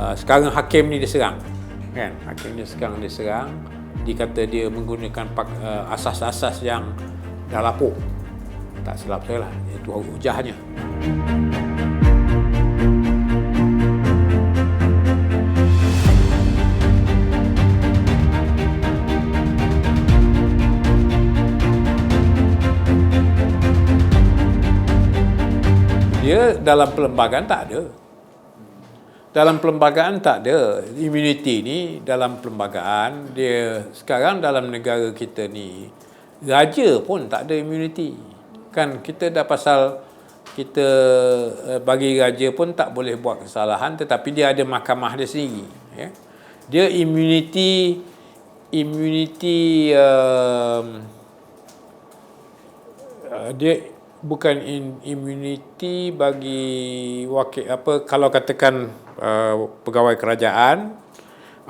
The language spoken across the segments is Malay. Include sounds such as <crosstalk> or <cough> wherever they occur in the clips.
uh, sekarang hakim ni diserang kan? Hakim ni sekarang diserang dikata dia menggunakan uh, asas-asas yang dah lapuk. Tak silap saya lah itu hujahnya dia dalam perlembagaan tak ada dalam perlembagaan tak ada. Immunity ni dalam perlembagaan dia sekarang dalam negara kita ni raja pun tak ada immunity. Kan kita dah pasal kita eh, bagi raja pun tak boleh buat kesalahan tetapi dia ada mahkamah dia sendiri ya. Dia immunity immunity uh, dia bukan immunity bagi wakil apa kalau katakan uh, pegawai kerajaan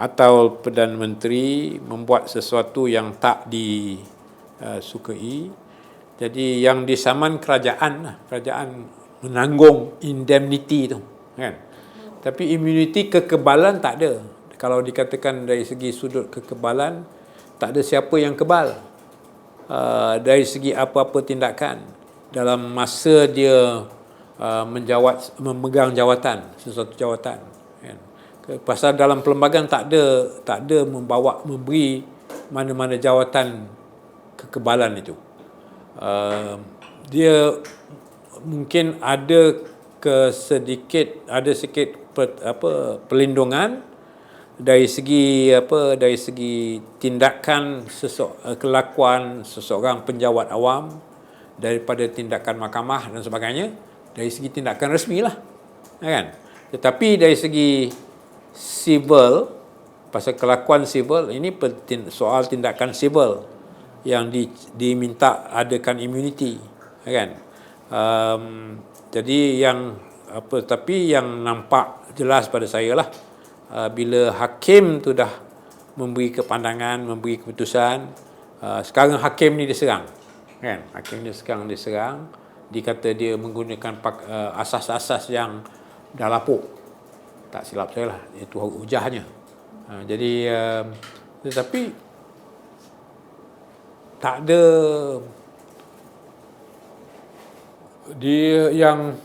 atau perdana menteri membuat sesuatu yang tak disukai. Jadi yang disaman kerajaan lah kerajaan menanggung indemnity tu kan? Tapi immunity kekebalan tak ada. Kalau dikatakan dari segi sudut kekebalan tak ada siapa yang kebal. Uh, dari segi apa-apa tindakan dalam masa dia uh, menjawat memegang jawatan sesuatu jawatan kan. Pasal dalam perlembagaan tak ada tak ada membawa memberi mana-mana jawatan kekebalan itu. Uh, dia mungkin ada ke sedikit ada sedikit per, apa perlindungan dari segi apa dari segi tindakan sesok kelakuan seseorang penjawat awam daripada tindakan mahkamah dan sebagainya dari segi tindakan resmi lah kan tetapi dari segi civil pasal kelakuan civil ini soal tindakan civil yang di, diminta adakan immunity kan um, jadi yang apa tapi yang nampak jelas pada saya lah uh, bila hakim tu dah memberi kepandangan, memberi keputusan, uh, sekarang hakim ni diserang. Kan? Hakim ni sekarang diserang, dikata dia menggunakan uh, asas-asas yang dah lapuk. Tak silap saya lah, itu hujahnya. Uh, jadi uh, tetapi tak ada dia yang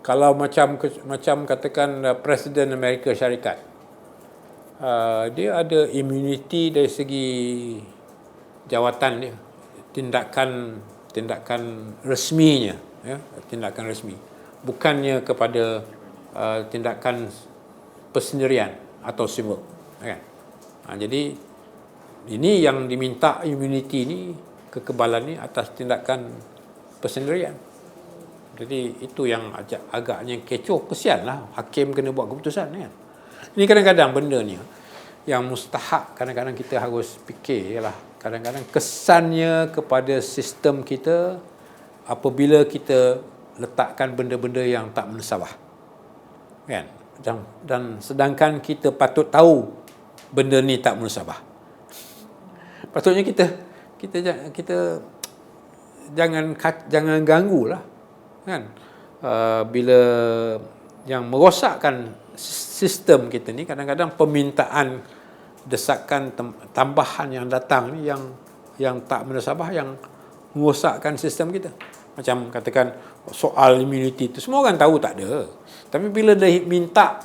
kalau macam macam katakan uh, presiden Amerika Syarikat uh, dia ada immunity dari segi jawatan dia tindakan tindakan resminya ya tindakan resmi bukannya kepada uh, tindakan persendirian atau civil kan ha, jadi ini yang diminta immunity ni kekebalan ni atas tindakan persendirian jadi itu yang agak, agaknya kecoh. Kesian lah hakim kena buat keputusan. Kan? Ini kadang-kadang benda ni yang mustahak kadang-kadang kita harus fikir ialah kadang-kadang kesannya kepada sistem kita apabila kita letakkan benda-benda yang tak mensabah. Kan? Dan, dan sedangkan kita patut tahu benda ni tak mensabah. Patutnya kita kita kita jangan jangan ganggulah kan uh, bila yang merosakkan sistem kita ni kadang-kadang permintaan desakan tambahan yang datang ni yang yang tak menasabah yang merosakkan sistem kita macam katakan soal immunity tu semua orang tahu tak ada tapi bila dia minta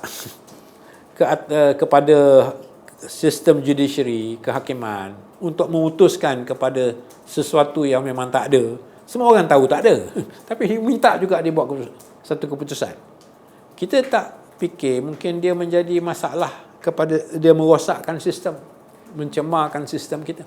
<laughs> ke uh, kepada sistem judiciary kehakiman untuk memutuskan kepada sesuatu yang memang tak ada semua orang tahu tak ada. <laughs> Tapi minta juga dia buat satu keputusan. Kita tak fikir mungkin dia menjadi masalah kepada dia merosakkan sistem. Mencemarkan sistem kita.